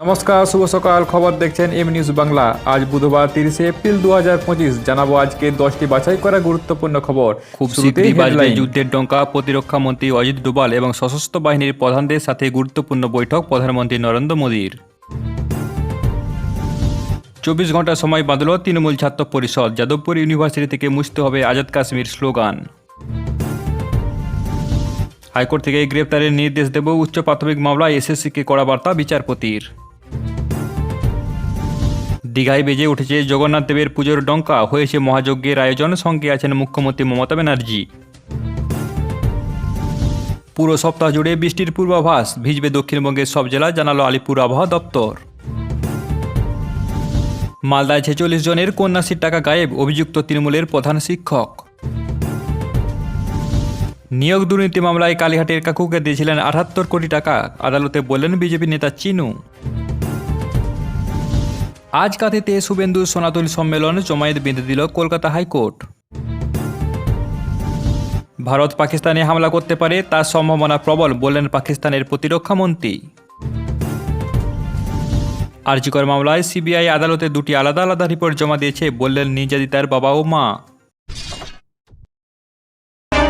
নমস্কার শুভ সকাল। খবর দেখছেন এম নিউজ বাংলা। আজ বুধবার তিরিশে এপ্রিল দু হাজার পঁচিশ। জানাব আজকে দশটি বাছাই করা গুরুত্বপূর্ণ খবর। খুব শীঘ্রই বাজবে। যুদ্ধের ডঙ্কা প্রতিরক্ষা মন্ত্রী অজিত ডোভাল এবং সশস্ত্র বাহিনীর প্রধানদের সাথে গুরুত্বপূর্ণ বৈঠক প্রধানমন্ত্রী নরেন্দ্র মোদীর। চব্বিশ ঘণ্টা সময় বাঁধল তৃণমূল ছাত্র পরিষদ। যাদবপুর ইউনিভার্সিটি থেকে মুছতে হবে আজাদ কাশ্মীর স্লোগান। হাইকোর্ট থেকে গ্রেপ্তারের নির্দেশ দেব উচ্চ প্রাথমিক মামলায় এসএসসিকে করা বার্তা বিচারপতির। দীঘায় বেজে উঠেছে জগন্নাথ দেবের পুজোর ডঙ্কা। হয়েছে মহাযজ্ঞের আয়োজন। সঙ্গে আছেন মুখ্যমন্ত্রী মমতা ব্যানার্জি। পুরো সপ্তাহ জুড়ে বৃষ্টির পূর্বাভাস। ভিজবে দক্ষিণবঙ্গের সব জেলা, জানালো আলিপুর আবহাওয়া দপ্তর। মালদায় ছেচল্লিশ জনের কন্যাশ্রীর টাকা গায়েব, অভিযুক্ত তৃণমূলের প্রধান শিক্ষক। নিয়োগ দুর্নীতি মামলায় কালীহাটের কাকুকে দিয়েছিলেন আটাত্তর কোটি টাকা। আদালতে বললেন বিজেপি নেতা চিনু। আজ কাঁথিতে শুভেন্দু সনাতনী সম্মেলন জমায়েত বেঁধে দিল কলকাতা হাইকোর্ট। ভারত পাকিস্তানে হামলা করতে পারে তার সম্ভাবনা প্রবল, বললেন পাকিস্তানের প্রতিরক্ষা মন্ত্রী। আরজিকর মামলায় সিবিআই আদালতে দুটি আলাদা আলাদা রিপোর্ট জমা দিয়েছে, বললেন নির্যাতিতার বাবা ও মা।